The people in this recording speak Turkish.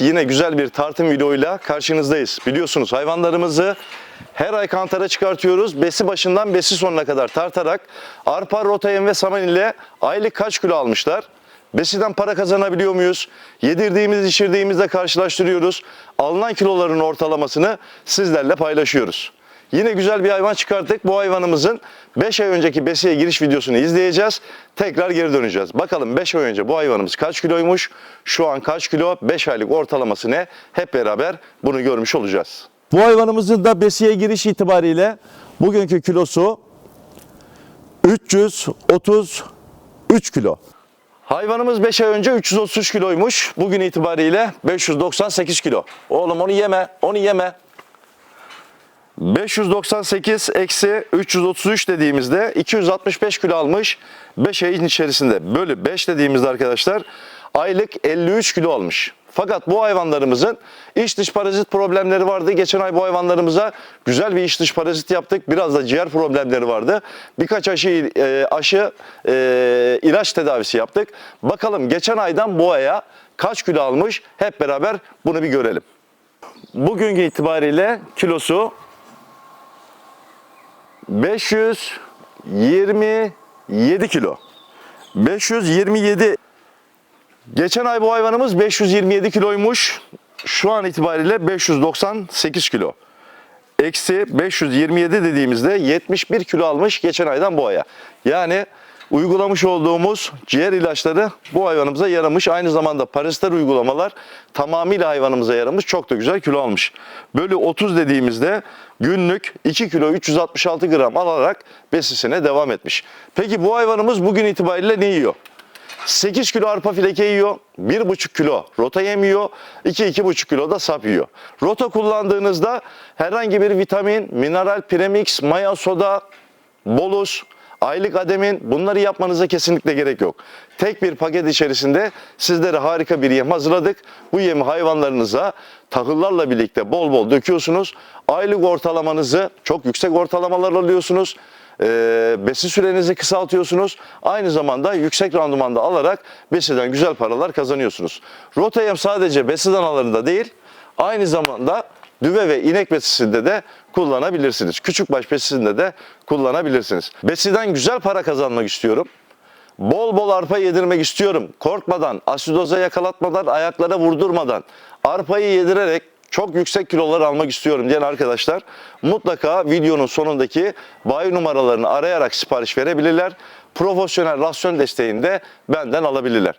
Yine güzel bir tartım videoyla karşınızdayız. Biliyorsunuz hayvanlarımızı her ay kantara çıkartıyoruz. Besi başından besi sonuna kadar tartarak arpa, rotayem ve saman ile aylık kaç kilo almışlar? Besiden para kazanabiliyor muyuz? Yedirdiğimiz, içirdiğimizle karşılaştırıyoruz. Alınan kiloların ortalamasını sizlerle paylaşıyoruz. Yine güzel bir hayvan çıkarttık. Bu hayvanımızın 5 ay önceki besiye giriş videosunu izleyeceğiz. Tekrar geri döneceğiz. Bakalım 5 ay önce bu hayvanımız kaç kiloymuş? Şu an kaç kilo? 5 aylık ortalaması ne? Hep beraber bunu görmüş olacağız. Bu hayvanımızın da besiye giriş itibariyle bugünkü kilosu 333 kilo. Hayvanımız 5 ay önce 333 kiloymuş. Bugün itibariyle 598 kilo. Oğlum onu yeme, onu yeme. 598 eksi 333 dediğimizde 265 kilo almış 5 ayın içerisinde. Bölü 5 dediğimizde arkadaşlar aylık 53 kilo almış. Fakat bu hayvanlarımızın iç dış parazit problemleri vardı. Geçen ay bu hayvanlarımıza güzel bir iç dış parazit yaptık. Biraz da ciğer problemleri vardı. Birkaç aşı e, aşı e, ilaç tedavisi yaptık. Bakalım geçen aydan bu aya kaç kilo almış? Hep beraber bunu bir görelim. Bugünkü itibariyle kilosu 527 kilo. 527. Geçen ay bu hayvanımız 527 kiloymuş. Şu an itibariyle 598 kilo. Eksi 527 dediğimizde 71 kilo almış geçen aydan bu aya. Yani uygulamış olduğumuz ciğer ilaçları bu hayvanımıza yaramış. Aynı zamanda paraziter uygulamalar tamamıyla hayvanımıza yaramış. Çok da güzel kilo almış. Bölü 30 dediğimizde günlük 2 kilo 366 gram alarak besisine devam etmiş. Peki bu hayvanımız bugün itibariyle ne yiyor? 8 kilo arpa fileke yiyor, 1,5 kilo rota yem yiyor, 2-2,5 kilo da sap yiyor. Rota kullandığınızda herhangi bir vitamin, mineral, premix, maya soda, bolus, aylık ademin bunları yapmanıza kesinlikle gerek yok. Tek bir paket içerisinde sizlere harika bir yem hazırladık. Bu yemi hayvanlarınıza tahıllarla birlikte bol bol döküyorsunuz. Aylık ortalamanızı çok yüksek ortalamalar alıyorsunuz e, besi sürenizi kısaltıyorsunuz. Aynı zamanda yüksek randımanda alarak besiden güzel paralar kazanıyorsunuz. Rotayem sadece besi danalarında değil, aynı zamanda düve ve inek besisinde de kullanabilirsiniz. Küçükbaş besisinde de kullanabilirsiniz. Besiden güzel para kazanmak istiyorum. Bol bol arpa yedirmek istiyorum. Korkmadan, asidoza yakalatmadan, ayaklara vurdurmadan, arpayı yedirerek çok yüksek kilolar almak istiyorum diyen arkadaşlar mutlaka videonun sonundaki bayi numaralarını arayarak sipariş verebilirler. Profesyonel rasyon desteğini de benden alabilirler.